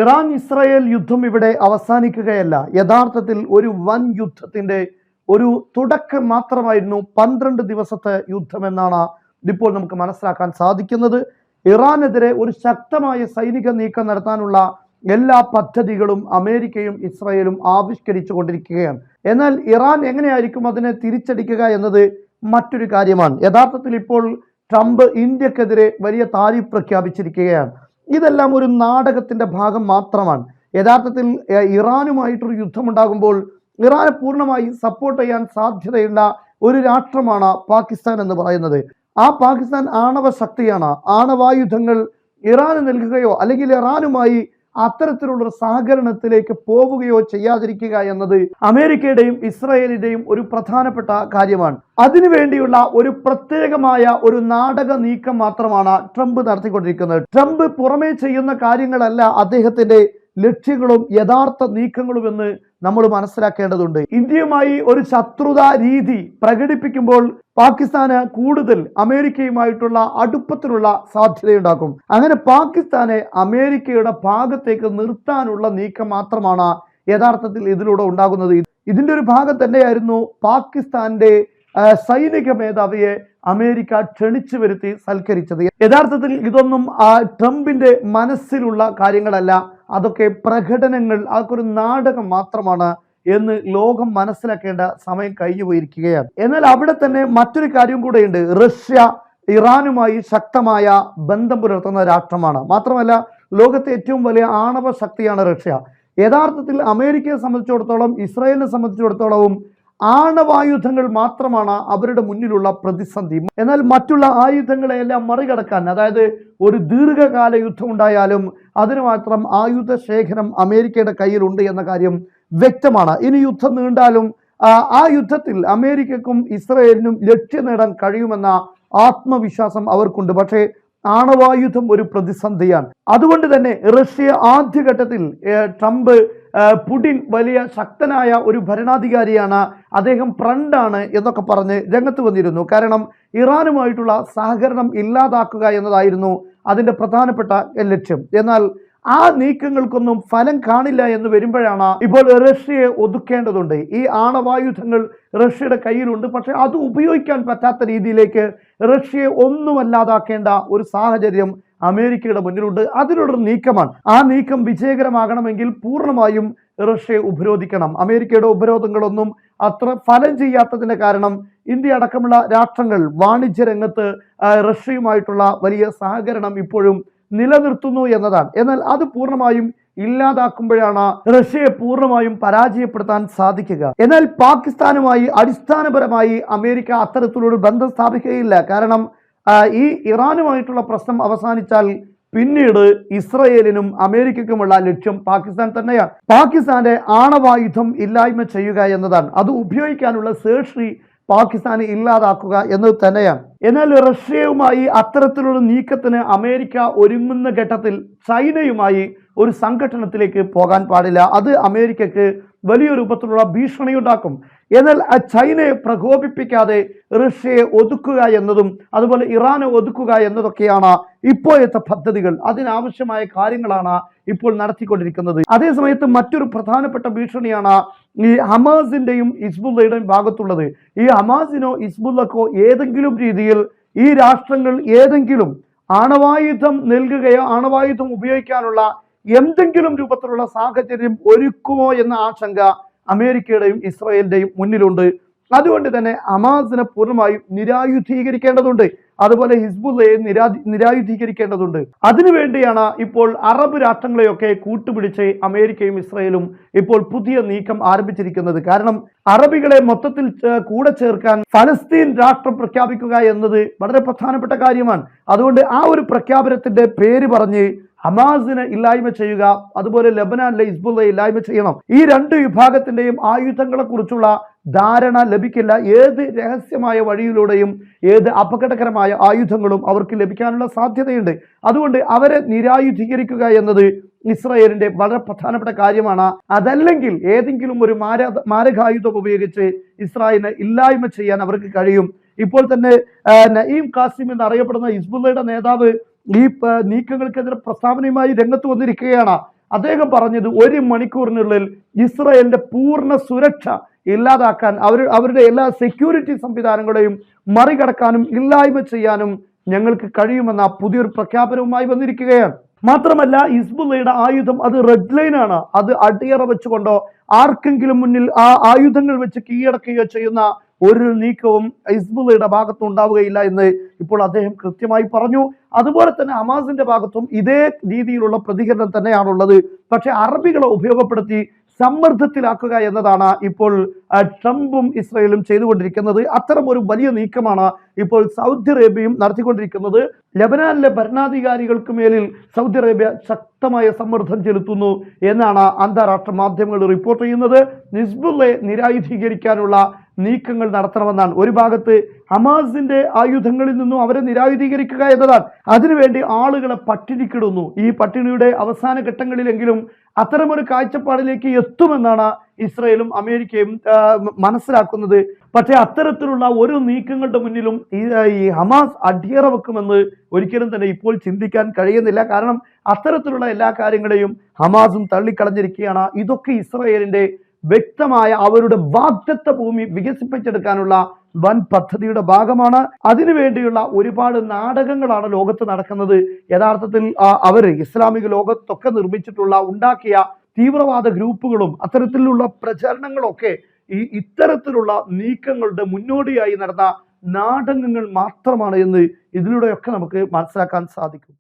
Iran Israel യുദ്ധം ഇവിടെ അവസാനിക്കുകയല്ല. യഥാർത്ഥത്തിൽ ഒരു വൻ യുദ്ധത്തിന്റെ ഒരു തുടക്കം മാത്രമായിരുന്നു പന്ത്രണ്ട് ദിവസത്തെ യുദ്ധം എന്നാണ് ഇപ്പോൾ നമുക്ക് മനസ്സിലാക്കാൻ സാധിക്കുന്നത്. ഇറാനെതിരെ ഒരു ശക്തമായ സൈനിക നീക്കം നടത്താനുള്ള എല്ലാ പദ്ധതികളും അമേരിക്കയും ഇസ്രായേലും ആവിഷ്കരിച്ചു കൊണ്ടിരിക്കുകയാണ്. എന്നാൽ ഇറാൻ എങ്ങനെയായിരിക്കും അതിനെ തിരിച്ചടിക്കുക എന്നത് മറ്റൊരു കാര്യമാണ്. യഥാർത്ഥത്തിൽ ഇപ്പോൾ ട്രംപ് ഇന്ത്യക്കെതിരെ വലിയ താരിഫ് പ്രഖ്യാപിച്ചിരിക്കുകയാണ്. ഇതെല്ലാം ഒരു നാടകത്തിന്റെ ഭാഗം മാത്രമാണ്. യഥാർത്ഥത്തിൽ ഇറാനുമായിട്ടൊരു യുദ്ധമുണ്ടാകുമ്പോൾ ഇറാനെ പൂർണമായി സപ്പോർട്ട് ചെയ്യാൻ സാധ്യതയുള്ള ഒരു രാഷ്ട്രമാണ് പാകിസ്ഥാൻ എന്ന് പറയുന്നത്. ആ പാകിസ്ഥാൻ ആണവ ശക്തിയാണ്. ആണവായുധങ്ങൾ ഇറാന് നൽകുകയോ അല്ലെങ്കിൽ ഇറാനുമായി അത്തരത്തിലുള്ള ഒരു സഹകരണത്തിലേക്ക് പോവുകയോ ചെയ്യാതിരിക്കുക എന്നത് അമേരിക്കയുടെയും ഇസ്രായേലിന്റെയും ഒരു പ്രധാനപ്പെട്ട കാര്യമാണ്. അതിനുവേണ്ടിയുള്ള ഒരു പ്രത്യേകമായ ഒരു നാടക നീക്കം മാത്രമാണ് ട്രംപ് നടത്തിക്കൊണ്ടിരിക്കുന്നത്. ട്രംപ് പുറമേ ചെയ്യുന്ന കാര്യങ്ങളല്ല അദ്ദേഹത്തിന്റെ ലക്ഷ്യങ്ങളും യഥാർത്ഥ നീക്കങ്ങളും എന്ന് നമ്മൾ മനസ്സിലാക്കേണ്ടതുണ്ട്. ഇന്ത്യയുമായി ഒരു ശത്രുതാ രീതി പ്രകടിപ്പിക്കുമ്പോൾ പാകിസ്ഥാന് കൂടുതൽ അമേരിക്കയുമായിട്ടുള്ള അടുപ്പത്തിലുള്ള സാധ്യതയുണ്ടാക്കും. അങ്ങനെ പാകിസ്ഥാനെ അമേരിക്കയുടെ ഭാഗത്തേക്ക് നിർത്താനുള്ള നീക്കം മാത്രമാണ് യഥാർത്ഥത്തിൽ ഇതിലൂടെ ഉണ്ടാകുന്നത്. ഇതിന്റെ ഒരു ഭാഗം തന്നെയായിരുന്നു പാകിസ്ഥാന്റെ സൈനിക മേധാവിയെ അമേരിക്ക ക്ഷണിച്ചു വരുത്തി സൽക്കരിച്ചത്. യഥാർത്ഥത്തിൽ ഇതൊന്നും ട്രംപിന്റെ മനസ്സിലുള്ള കാര്യങ്ങളല്ല. അതൊക്കെ പ്രകടനങ്ങൾ അതൊക്കെ ഒരു നാടകം മാത്രമാണ് എന്ന് ലോകം മനസ്സിലാക്കേണ്ട സമയം കഴിഞ്ഞു പോയിരിക്കുകയാണ് എന്നാൽ അവിടെ തന്നെ മറ്റൊരു കാര്യം കൂടെയുണ്ട്. റഷ്യ ഇറാനുമായി ശക്തമായ ബന്ധം പുലർത്തുന്ന രാഷ്ട്രമാണ്. മാത്രമല്ല ലോകത്തെ ഏറ്റവും വലിയ ആണവ ശക്തിയാണ് റഷ്യ. യഥാർത്ഥത്തിൽ അമേരിക്കയെ സംബന്ധിച്ചിടത്തോളം ഇസ്രായേലിനെ സംബന്ധിച്ചിടത്തോളവും ആണവായുധങ്ങൾ മാത്രമാണ് അവരുടെ മുന്നിലുള്ള പ്രതിസന്ധി. എന്നാൽ മറ്റുള്ള ആയുധങ്ങളെയെല്ലാം മറികടക്കാൻ അതായത് ഒരു ദീർഘകാല യുദ്ധം ഉണ്ടായാലും അതിന് മാത്രം ആയുധ ശേഖരം അമേരിക്കയുടെ കയ്യിലുണ്ട് എന്ന കാര്യം വ്യക്തമാണ്. ഇനി യുദ്ധം നീണ്ടാലും ആ, യുദ്ധത്തിൽ അമേരിക്കക്കും ഇസ്രയേലിനും ലക്ഷ്യം നേടാൻ കഴിയുമെന്ന ആത്മവിശ്വാസം അവർക്കുണ്ട്. പക്ഷേ ആണവായുധം ഒരു പ്രതിസന്ധിയാണ്. അതുകൊണ്ട് തന്നെ റഷ്യ ആദ്യഘട്ടത്തിൽ ട്രംപ് പുടിൻ വലിയ ശക്തനായ ഒരു ഭരണാധികാരിയാണ്. അദ്ദേഹം ഫ്രണ്ടാണ് എന്നൊക്കെ പറഞ്ഞ് രംഗത്ത് വന്നിരുന്നു. കാരണം ഇറാനുമായിട്ടുള്ള സഹകരണം ഇല്ലാതാക്കുക എന്നതായിരുന്നു അതിന്റെ പ്രധാനപ്പെട്ട ലക്ഷ്യം. എന്നാൽ ആ നീക്കങ്ങൾക്കൊന്നും ഫലം കാണില്ല എന്ന് വരുമ്പോഴാണ് ഇപ്പോൾ റഷ്യയെ ഒതുക്കേണ്ടതുണ്ട്. ഈ ആണവായുധങ്ങൾ റഷ്യയുടെ കയ്യിലുണ്ട്. പക്ഷെ അത് ഉപയോഗിക്കാൻ പറ്റാത്ത രീതിയിലേക്ക് റഷ്യയെ ഒന്നുമല്ലാതാക്കേണ്ട ഒരു സാഹചര്യം അമേരിക്കയുടെ മുന്നിലുണ്ട്. അതിനുള്ളൊരു നീക്കമാണ്. ആ നീക്കം വിജയകരമാകണമെങ്കിൽ പൂർണമായും റഷ്യയെ ഉപരോധിക്കണം. അമേരിക്കയുടെ ഉപരോധങ്ങളൊന്നും അത്ര ഫലം ചെയ്യാത്തതിന്റെ കാരണം ഇന്ത്യ അടക്കമുള്ള രാഷ്ട്രങ്ങൾ വാണിജ്യ രംഗത്ത് റഷ്യയുമായിട്ടുള്ള വലിയ സഹകരണം ഇപ്പോഴും നിലനിർത്തുന്നു എന്നതാണ്. എന്നാൽ അത് പൂർണമായും ഇല്ലാതാക്കുമ്പോഴാണ് റഷ്യയെ പൂർണമായും പരാജയപ്പെടുത്താൻ സാധിക്കുക. എന്നാൽ പാകിസ്ഥാനുമായി അടിസ്ഥാനപരമായി അമേരിക്ക അത്തരത്തിലൊരു ബന്ധം സ്ഥാപിക്കുകയില്ല. കാരണം ഈ ഇറാനുമായിട്ടുള്ള പ്രശ്നം അവസാനിച്ചാൽ പിന്നീട് ഇസ്രയേലിനും അമേരിക്കയ്ക്കുമുള്ള ലക്ഷ്യം പാകിസ്ഥാൻ തന്നെയാണ്. പാകിസ്ഥാന്റെ ആണവായുധം ഇല്ലായ്മ ചെയ്യുക എന്നതാണ്. അത് ഉപയോഗിക്കാനുള്ള ശേഷി പാകിസ്ഥാനെ ഇല്ലാതാക്കുക എന്നത് തന്നെയാണ്. എന്നാൽ റഷ്യയുമായി അത്തരത്തിലുള്ള നീക്കത്തിന് അമേരിക്ക ഒരുങ്ങുന്ന ഘട്ടത്തിൽ ചൈനയുമായി ഒരു സംഘടനത്തിലേക്ക് പോകാൻ പാടില്ല. അത് അമേരിക്കക്ക് വലിയ രൂപത്തിലുള്ള ഭീഷണി ഉണ്ടാക്കും എന്നാൽ ആ ചൈനയെ പ്രകോപിപ്പിക്കാതെ റഷ്യയെ ഒതുക്കുക എന്നതും അതുപോലെ ഇറാനെ ഒതുക്കുക എന്നതൊക്കെയാണ് ഇപ്പോഴത്തെ പദ്ധതികൾ. അതിനാവശ്യമായ കാര്യങ്ങളാണ് ഇപ്പോൾ നടത്തിക്കൊണ്ടിരിക്കുന്നത്. അതേസമയത്ത് മറ്റൊരു പ്രധാനപ്പെട്ട ഭീഷണിയാണ് ഈ ഹമാസിന്റെയും ഇസ്ബുല്ലയുടെയും ഭാഗത്തുള്ളത്. ഈ ഹമാസിനോ ഇസ്ബുല്ലക്കോ ഏതെങ്കിലും രീതിയിൽ ഈ രാഷ്ട്രങ്ങൾ ഏതെങ്കിലും ആണവായുധം നൽകുകയോ ആണവായുധം ഉപയോഗിക്കാനുള്ള എന്തെങ്കിലും രൂപത്തിലുള്ള സാഹചര്യം ഒരുക്കുമോ എന്ന ആശങ്ക അമേരിക്കയുടെയും ഇസ്രായേലിന്റെയും മുന്നിലുണ്ട്. അതുകൊണ്ട് തന്നെ അമാസിനെ പൂർണമായും നിരായുധീകരിക്കേണ്ടതുണ്ട്. അതുപോലെ ഹിസ്ബുള്ളയെ നിരാ നിരായുധീകരിക്കേണ്ടതുണ്ട്. അതിനുവേണ്ടിയാണ് ഇപ്പോൾ അറബ് രാഷ്ട്രങ്ങളെയൊക്കെ കൂട്ടുപിടിച്ച് അമേരിക്കയും ഇസ്രായേലും ഇപ്പോൾ പുതിയ നീക്കം ആരംഭിച്ചിരിക്കുന്നത്. കാരണം അറബികളെ മൊത്തത്തിൽ കൂടെ ചേർക്കാൻ ഫലസ്തീൻ രാഷ്ട്രം പ്രഖ്യാപിക്കുക എന്നത് വളരെ പ്രധാനപ്പെട്ട കാര്യമാണ്. അതുകൊണ്ട് ആ ഒരു പ്രഖ്യാപനത്തിന്റെ പേര് പറഞ്ഞ് ഹമാസിനെ ഇല്ലായ്മ ചെയ്യുക അതുപോലെ ലബനാനിലെ ഹിസ്ബുള്ളയെ ഇല്ലായ്മ ചെയ്യണം. ഈ രണ്ട് വിഭാഗത്തിന്റെയും ആയുധങ്ങളെ കുറിച്ചുള്ള ധാരണ ലഭിക്കില്ല. ഏത് രഹസ്യമായ വഴിയിലൂടെയും ഏത് അപകടകരമായ ആയുധങ്ങളും അവർക്ക് ലഭിക്കാനുള്ള സാധ്യതയുണ്ട്. അതുകൊണ്ട് അവരെ നിരായുധീകരിക്കുക എന്നത് ഇസ്രായേലിന്റെ വളരെ പ്രധാനപ്പെട്ട കാര്യമാണ്. അതല്ലെങ്കിൽ ഏതെങ്കിലും ഒരു മാര മാരകായുധം ഉപയോഗിച്ച് ഇസ്രായേലിനെ ഇല്ലായ്മ ചെയ്യാൻ അവർക്ക് കഴിയും. ഇപ്പോൾ തന്നെ നയീം കാസിം എന്നറിയപ്പെടുന്ന ഹിസ്ബുള്ളയുടെ നേതാവ് ഈ നീക്കങ്ങൾക്കെതിരെ പ്രസ്താവനയുമായി രംഗത്ത് വന്നിരിക്കുകയാണ്. അദ്ദേഹം പറഞ്ഞത് ഒരു മണിക്കൂറിനുള്ളിൽ ഇസ്രയേലിന്റെ പൂർണ സുരക്ഷ ഇല്ലാതാക്കാൻ അവർ അവരുടെ എല്ലാ സെക്യൂരിറ്റി സംവിധാനങ്ങളെയും മറികടക്കാനും ഇല്ലായ്മ ചെയ്യാനും ഞങ്ങൾക്ക് കഴിയുമെന്ന പുതിയൊരു പ്രഖ്യാപനവുമായി വന്നിരിക്കുകയാണ്. മാത്രമല്ല ഹിസ്ബുള്ളയുടെ ആയുധം അത് റെഡ് ലൈൻ ആണ്. അത് അടിയറ വെച്ചുകൊണ്ടോ ആർക്കെങ്കിലും മുന്നിൽ ആ ആയുധങ്ങൾ വെച്ച് കീഴടക്കുകയോ ചെയ്യുന്ന ഒരു നീക്കവും ഹിസ്ബുള്ളയുടെ ഭാഗത്തും ഉണ്ടാവുകയില്ല എന്ന് ഇപ്പോൾ അദ്ദേഹം കൃത്യമായി പറഞ്ഞു. അതുപോലെ തന്നെ അമാസിന്റെ ഭാഗത്തും ഇതേ രീതിയിലുള്ള പ്രതികരണം തന്നെയാണുള്ളത്. പക്ഷെ അറബികളെ ഉപയോഗപ്പെടുത്തി സമ്മർദ്ദത്തിലാക്കുക എന്നതാണ് ഇപ്പോൾ ട്രംപും ഇസ്രയേലും ചെയ്തുകൊണ്ടിരിക്കുന്നത്. അത്തരം ഒരു വലിയ നീക്കമാണ് ഇപ്പോൾ സൗദി അറേബ്യയും നടത്തിക്കൊണ്ടിരിക്കുന്നത്. ലബനാനിലെ ഭരണാധികാരികൾക്ക് മേലിൽ സൗദി അറേബ്യ ശക്തമായ സമ്മർദ്ദം ചെലുത്തുന്നു എന്നാണ് അന്താരാഷ്ട്ര മാധ്യമങ്ങൾ റിപ്പോർട്ട് ചെയ്യുന്നത്. നിസ്ബുള്ളെ നിരായുധീകരിക്കാനുള്ള നീക്കങ്ങൾ നടത്തണമെന്നാണ്. ഒരു ഭാഗത്ത് ഹമാസിന്റെ ആയുധങ്ങളിൽ നിന്നും അവരെ നിരായുധീകരിക്കുക എന്നതാണ്. അതിനുവേണ്ടി ആളുകളെ പട്ടിണിക്കിടുന്നു. ഈ പട്ടിണിയുടെ അവസാന ഘട്ടങ്ങളിലെങ്കിലും അത്തരമൊരു കാഴ്ചപ്പാടിലേക്ക് എത്തുമെന്നാണ് ഇസ്രയേലും അമേരിക്കയും മനസ്സിലാക്കുന്നത്. പക്ഷേ അത്തരത്തിലുള്ള ഒരു നീക്കങ്ങളുടെ മുന്നിലും ഈ ഹമാസ് അടിയറ വെക്കുമെന്ന് ഒരിക്കലും തന്നെ ഇപ്പോൾ ചിന്തിക്കാൻ കഴിയുന്നില്ല. കാരണം അത്തരത്തിലുള്ള എല്ലാ കാര്യങ്ങളെയും ഹമാസും തള്ളിക്കളഞ്ഞിരിക്കുകയാണ്. ഇതൊക്കെ ഇസ്രയേലിന്റെ വ്യക്തമായ അവരുടെ വാഗ്ദത്ത ഭൂമി വികസിപ്പിച്ചെടുക്കാനുള്ള വൻ പദ്ധതിയുടെ ഭാഗമാണ്. അതിനുവേണ്ടിയുള്ള ഒരുപാട് നാടകങ്ങളാണ് ലോകത്ത് നടക്കുന്നത്. യഥാർത്ഥത്തിൽ അവർ ഇസ്ലാമിക ലോകത്തൊക്കെ നിർമ്മിച്ചിട്ടുള്ള ഉണ്ടാക്കിയ തീവ്രവാദ ഗ്രൂപ്പുകളും അത്തരത്തിലുള്ള പ്രചരണങ്ങളൊക്കെ ഈ ഇത്തരത്തിലുള്ള നീക്കങ്ങളുടെ മുന്നോടിയായി നടന്ന നാടകങ്ങൾ മാത്രമാണ് എന്ന് ഇതിലൂടെയൊക്കെ നമുക്ക് മനസ്സിലാക്കാൻ സാധിക്കും.